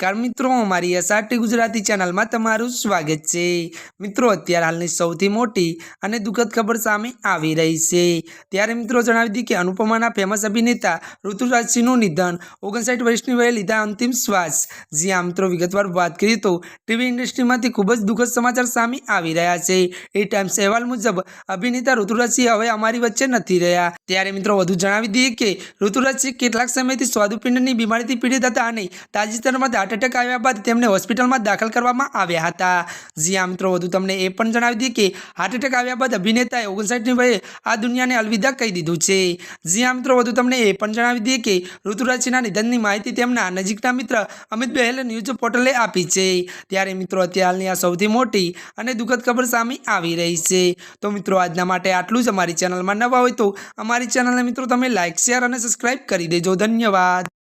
નમસ્કાર મિત્રો, અમારી એસઆરટી ગુજરાતી ચેનલમાં તમારું સ્વાગત છે. મિત્રો, અત્યારે હાલની સૌથી મોટી અને દુઃખદ ખબર સામે આવી રહી છે. ત્યારે મિત્રો, જણાવી દઈએ કે અનુપમાના ફેમસ અભિનેતા ઋતુરાજસિંહનું નિધન ઓગણસાઠ વર્ષની વયે લીધા અંતિમ શ્વાસ. જી આ મિત્રો, વિગતવાર વાત કરીએ તો ટીવી ઇન્ડસ્ટ્રીમાંથી ખૂબ જ દુઃખદ સમાચાર સામે આવી રહ્યા છે. એ ટાઈમ્સ અહેવાલ મુજબ, અભિનેતા ઋતુરાજસિંહ હવે અમારી વચ્ચે નથી રહ્યા. ત્યારે મિત્રો, વધુ જણાવી દઈએ કે ઋતુરાજસિંહ કેટલાક સમયથી સ્વાદુપિંડની બીમારીથી પીડિત હતા અને તાજેતરમાં હાર્ટ એટેક આવ્યા બાદ તેમને હોસ્પિટલમાં દાખલ કરવામાં આવ્યા હતા. જી મિત્રો, વધુ તમને એ પણ જણાવી દઈએ કે હાર્ટ એટેક આવ્યા બાદ અભિનેતાએ ઓગણસાઠની વયે આ દુનિયાને અલવિદા કહી દીધું છે. જી આ મિત્રો, વધુ તમને એ પણ જણાવી દઈએ કે ઋતુરાજસિંહના નિધનની માહિતી તેમના નજીકના મિત્ર અમિત બહેલે ન્યૂઝ પોર્ટલે આપી છે. ત્યારે મિત્રો અત્યારની આ સૌથી મોટી અને દુઃખદ ખબર સામે આવી રહી છે. તો મિત્રો, આજના માટે આટલું જ. અમારી ચેનલમાં નવા હોય તો અમારી ચેનલને મિત્રો, તમે લાઇક શેર અને સબસ્ક્રાઇબ કરી દેજો. ધન્યવાદ.